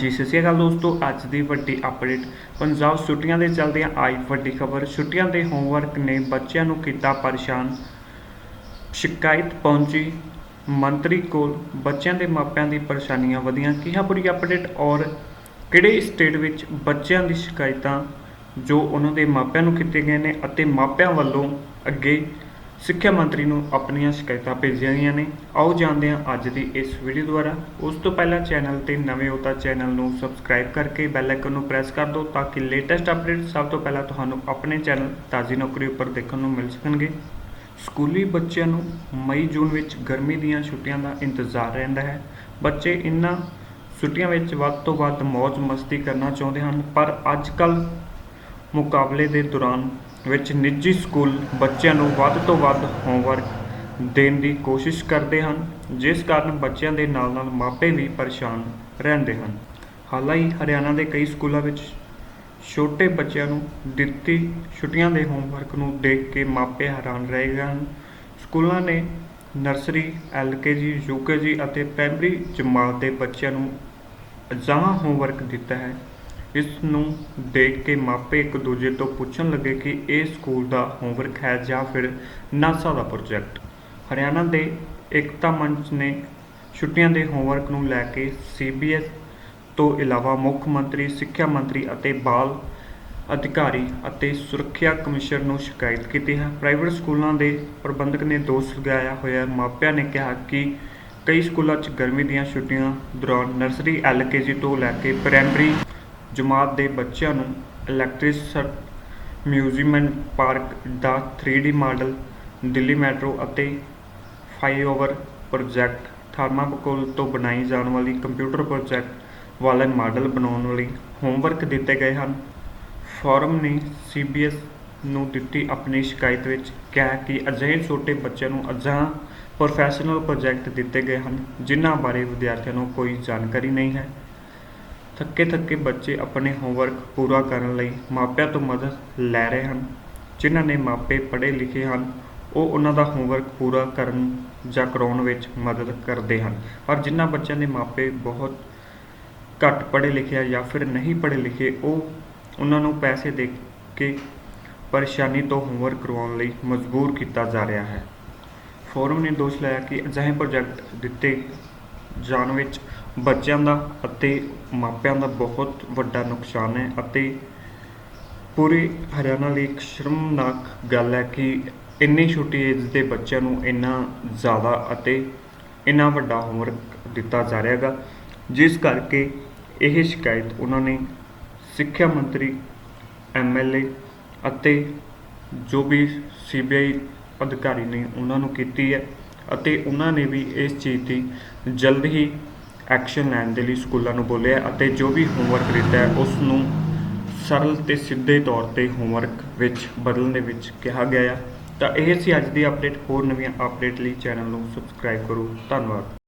ਜੀ, ਸਤਿ ਸ਼੍ਰੀ ਅਕਾਲ ਦੋਸਤੋ, ਅੱਜ ਦੀ ਵੱਡੀ ਅਪਡੇਟ ਪੰਜਾਬ ਛੁੱਟੀਆਂ ਦੇ ਚੱਲਦਿਆਂ ਆਈ ਵੱਡੀ ਖਬਰ, ਛੁੱਟੀਆਂ ਦੇ ਹੋਮਵਰਕ ਨੇ ਬੱਚਿਆਂ ਨੂੰ ਕੀਤਾ ਪਰੇਸ਼ਾਨ। ਸ਼ਿਕਾਇਤ ਪਹੁੰਚੀ, ਮੰਤਰੀ ਕੋਲ ਬੱਚਿਆਂ ਦੇ ਮਾਪਿਆਂ ਦੀ ਪਰੇਸ਼ਾਨੀਆਂ ਵਧੀਆਂ, ਕੀ ਹੈ ਪੂਰੀ ਅਪਡੇਟ ਔਰ ਕਿਹੜੇ ਸਟੇਟ ਵਿੱਚ ਬੱਚਿਆਂ ਦੀ ਸ਼ਿਕਾਇਤਾਂ ਜੋ ਉਹਨਾਂ ਦੇ ਮਾਪਿਆਂ ਨੂੰ ਕੀਤੇ ਗਏ ਨੇ ਅਤੇ ਮਾਪਿਆਂ ਵੱਲੋਂ ਅੱਗੇ ਸਿੱਖਿਆ ਮੰਤਰੀ ਨੂੰ ਆਪਣੀਆਂ ਸ਼ਿਕਾਇਤਾਂ ਭੇਜੀਆਂ ਗਈਆਂ ਨੇ। ਆਓ ਜਾਣਦੇ ਹਾਂ ਅੱਜ ਦੀ ਇਸ ਵੀਡੀਓ ਦੁਆਰਾ। ਉਸ ਤੋਂ ਪਹਿਲਾਂ ਚੈਨਲ ਤੇ ਨਵੇਂ ਹੋ ਤਾਂ ਚੈਨਲ ਨੂੰ ਸਬਸਕ੍ਰਾਈਬ ਕਰਕੇ ਬੈਲ ਆਈਕਨ ਨੂੰ ਪ੍ਰੈਸ ਕਰ ਦਿਓ ਤਾਂ ਕਿ ਲੇਟੈਸਟ ਅਪਡੇਟ ਸਭ ਤੋਂ ਪਹਿਲਾਂ ਤੁਹਾਨੂੰ ਆਪਣੇ ਚੈਨਲ ਤਾਜ਼ੀ ਨੌਕਰੀ ਉੱਪਰ ਦੇਖਣ ਨੂੰ ਮਿਲ ਸਕਣਗੇ। ਸਕੂਲੀ ਬੱਚਿਆਂ ਨੂੰ ਮਈ ਜੂਨ ਵਿੱਚ ਗਰਮੀ ਦੀਆਂ ਛੁੱਟੀਆਂ ਦਾ ਇੰਤਜ਼ਾਰ ਰਹਿੰਦਾ ਹੈ। ਬੱਚੇ ਇਨ੍ਹਾਂ ਛੁੱਟੀਆਂ ਵਿੱਚ ਵੱਧ ਤੋਂ ਵੱਧ ਮौज ਮਸਤੀ ਕਰਨਾ ਚਾਹੁੰਦੇ ਹਨ, ਪਰ ਅੱਜ ਕੱਲ੍ਹ ਮੁਕਾਬਲੇ ਦੇ ਦੌਰਾਨ ਵਿੱਚ ਨਿੱਜੀ ਸਕੂਲ ਬੱਚਿਆਂ ਨੂੰ ਵੱਧ ਤੋਂ ਵੱਧ ਹੋਮਵਰਕ ਦੇਣ ਦੀ ਕੋਸ਼ਿਸ਼ ਕਰਦੇ ਹਨ, ਜਿਸ ਕਾਰਨ ਬੱਚਿਆਂ ਦੇ ਨਾਲ ਨਾਲ ਮਾਪੇ ਵੀ ਪਰੇਸ਼ਾਨ ਰਹਿੰਦੇ ਹਨ। ਹਾਲਾਂਕਿ ਹਰਿਆਣਾ ਦੇ ਕਈ ਸਕੂਲਾਂ ਵਿੱਚ ਛੋਟੇ ਬੱਚਿਆਂ ਨੂੰ ਦਿੱਤੀ ਛੁੱਟੀਆਂ ਦੇ ਹੋਮਵਰਕ ਨੂੰ ਦੇਖ ਕੇ ਮਾਪੇ ਹੈਰਾਨ ਰਹਿ ਗਏ ਹਨ। ਸਕੂਲਾਂ ਨੇ ਨਰਸਰੀ ਐਲਕੇਜੀ ਯੂਕੇਜੀ ਅਤੇ ਪ੍ਰਾਇਮਰੀ ਜਮਾਤ ਦੇ ਬੱਚਿਆਂ ਨੂੰ ਅਜਿਹਾ ਹੋਮਵਰਕ ਦਿੱਤਾ ਹੈ ਇਸ ਨੂੰ ਦੇਖ ਕੇ ਮਾਪੇ ਇੱਕ ਦੂਜੇ ਤੋਂ ਪੁੱਛਣ ਲੱਗੇ ਕਿ ਇਹ ਸਕੂਲ ਦਾ ਹੋਮਵਰਕ ਹੈ ਜਾਂ ਫਿਰ ਨਾਸਾ ਦਾ ਪ੍ਰੋਜੈਕਟ। ਹਰਿਆਣਾ ਦੇ ਏਕਤਾ ਮੰਚ ਨੇ ਛੁੱਟੀਆਂ ਦੇ ਹੋਮਵਰਕ ਨੂੰ ਲੈ ਕੇ ਸੀਬੀਐਸ ਤੋਂ ਇਲਾਵਾ ਮੁੱਖ ਮੰਤਰੀ, ਸਿੱਖਿਆ ਮੰਤਰੀ ਅਤੇ ਬਾਲ ਅਧਿਕਾਰੀ ਅਤੇ ਸੁਰੱਖਿਆ ਕਮਿਸ਼ਨਰ ਨੂੰ ਸ਼ਿਕਾਇਤ ਕੀਤੀ ਹੈ। ਪ੍ਰਾਈਵੇਟ ਸਕੂਲਾਂ ਦੇ ਪ੍ਰਬੰਧਕ ਨੇ ਦੋਸ਼ ਲਗਾਇਆ ਹੋਇਆ ਮਾਪਿਆਂ ਨੇ ਕਿਹਾ ਕਿ ਕਈ ਸਕੂਲਾਂ 'ਚ ਗਰਮੀ ਦੀਆਂ ਛੁੱਟੀਆਂ ਦੌਰਾਨ ਨਰਸਰੀ, ਐਲਕੇਜੀ ਤੋਂ ਲੈ ਕੇ ਪ੍ਰਾਇਮਰੀ ਜਮਾਤ ਦੇ ਬੱਚਿਆਂ ਨੂੰ ਇਲੈਕਟ੍ਰਿਸਟ ਮਿਊਜ਼ੀਅਮ ਪਾਰਕ ਦਾ 3D ਮਾਡਲ, ਦਿੱਲੀ ਮੈਟਰੋ ਅਤੇ ਫਲਾਈਓਵਰ ਪ੍ਰੋਜੈਕਟ ਥਰਮਾਕੋਲ ਤੋਂ ਬਣਾਈ ਜਾਣ ਵਾਲੀ ਕੰਪਿਊਟਰ ਪ੍ਰੋਜੈਕਟ ਵਾਲੇ ਮਾਡਲ ਬਣਾਉਣ ਲਈ ਹੋਮਵਰਕ ਦਿੱਤੇ ਗਏ ਹਨ। ਫੋਰਮ ਨੇ ਸੀਬੀਐਸ ਨੂੰ ਦਿੱਤੀ ਆਪਣੀ ਸ਼ਿਕਾਇਤ ਵਿੱਚ ਕਿਹਾ ਕਿ ਅਜਿਹੇ ਛੋਟੇ ਬੱਚਿਆਂ ਨੂੰ ਅਜਿਹਾ ਪ੍ਰੋਫੈਸ਼ਨਲ ਪ੍ਰੋਜੈਕਟ ਦਿੱਤੇ ਗਏ ਹਨ, ਜਿਨ੍ਹਾਂ ਬਾਰੇ ਵਿਦਿਆਰਥੀਆਂ ਨੂੰ ਕੋਈ ਜਾਣਕਾਰੀ ਨਹੀਂ ਹੈ। ਥੱਕੇ ਥੱਕੇ ਬੱਚੇ ਆਪਣੇ ਹੋਮਵਰਕ ਪੂਰਾ ਕਰਨ ਲਈ ਮਾਪਿਆਂ ਤੋਂ ਮਦਦ ਲੈ ਰਹੇ ਹਨ। ਜਿਨ੍ਹਾਂ ਨੇ ਮਾਪੇ ਪੜ੍ਹੇ ਲਿਖੇ ਹਨ, ਉਹ ਉਹਨਾਂ ਦਾ ਹੋਮਵਰਕ ਪੂਰਾ ਕਰਨ ਜਾਂ ਕਰਾਉਣ ਵਿੱਚ ਮਦਦ ਕਰਦੇ ਹਨ। ਪਰ ਜਿਨ੍ਹਾਂ ਬੱਚਿਆਂ ਦੇ ਮਾਪੇ ਬਹੁਤ ਘੱਟ ਪੜ੍ਹੇ ਲਿਖੇ ਆ ਜਾਂ ਫਿਰ ਨਹੀਂ ਪੜ੍ਹੇ ਲਿਖੇ, ਉਹ ਉਹਨਾਂ ਨੂੰ ਪੈਸੇ ਦੇ ਕੇ ਪਰੇਸ਼ਾਨੀ ਤੋਂ ਹੋਮਵਰਕ ਕਰਵਾਉਣ ਲਈ ਮਜਬੂਰ ਕੀਤਾ ਜਾ ਰਿਹਾ ਹੈ। ਫੋਰਮ ਨੇ ਦੋਸ਼ ਲਾਇਆ ਕਿ ਅਜਿਹੇ ਪ੍ਰੋਜੈਕਟ ਦਿੱਤੇ ਜਾਣ ਵਿੱਚ ਬੱਚਿਆਂ ਦਾ ਅਤੇ ਮਾਪਿਆਂ ਦਾ ਬਹੁਤ ਵੱਡਾ ਨੁਕਸਾਨ ਹੈ ਅਤੇ ਪੂਰੇ ਹਰਿਆਣਾ ਲਈ ਇੱਕ ਸ਼ਰਮਨਾਕ ਗੱਲ ਹੈ ਕਿ ਇੰਨੀ ਛੋਟੀ ਏਜ ਦੇ ਬੱਚਿਆਂ ਨੂੰ ਇੰਨਾ ਜ਼ਿਆਦਾ ਅਤੇ ਇੰਨਾ ਵੱਡਾ ਹੋਮਵਰਕ ਦਿੱਤਾ ਜਾ ਰਿਹਾ ਹੈਗਾ, ਜਿਸ ਕਰਕੇ ਇਹ ਸ਼ਿਕਾਇਤ ਉਹਨਾਂ ਨੇ ਸਿੱਖਿਆ ਮੰਤਰੀ ਐਮਐਲਏ ਅਤੇ ਜੋ ਵੀ ਸੀਬੀਆਈ ਅਧਿਕਾਰੀ ਨੇ ਉਹਨਾਂ ਨੂੰ ਕੀਤੀ ਹੈ। ਅਤੇ ਉਹਨਾਂ ਨੇ ਵੀ ਇਸ ਚੀਜ਼ ਦੀ ਜਲਦ ਹੀ ਐਕਸ਼ਨ ਲੈਣ ਦੇ ਲਈ ਸਕੂਲਾਂ ਨੂੰ ਬੋਲਿਆ ਅਤੇ ਜੋ ਵੀ ਹੋਮਵਰਕ ਦਿੱਤਾ ਉਸ ਨੂੰ ਸਰਲ ਤੇ ਸਿੱਧੇ ਤੌਰ ਤੇ ਹੋਮਵਰਕ ਵਿੱਚ ਬਦਲਣ ਦੇ ਵਿੱਚ ਕਿਹਾ ਗਿਆ ਹੈ ਤਾਂ ਇਹ ਸੀ ਅੱਜ ਦੀ ਅਪਡੇਟ ਹੋਰ ਨਵੀਆਂ ਅਪਡੇਟ ਲਈ ਚੈਨਲ ਨੂੰ ਸਬਸਕ੍ਰਾਈਬ ਕਰੋ। ਧੰਨਵਾਦ।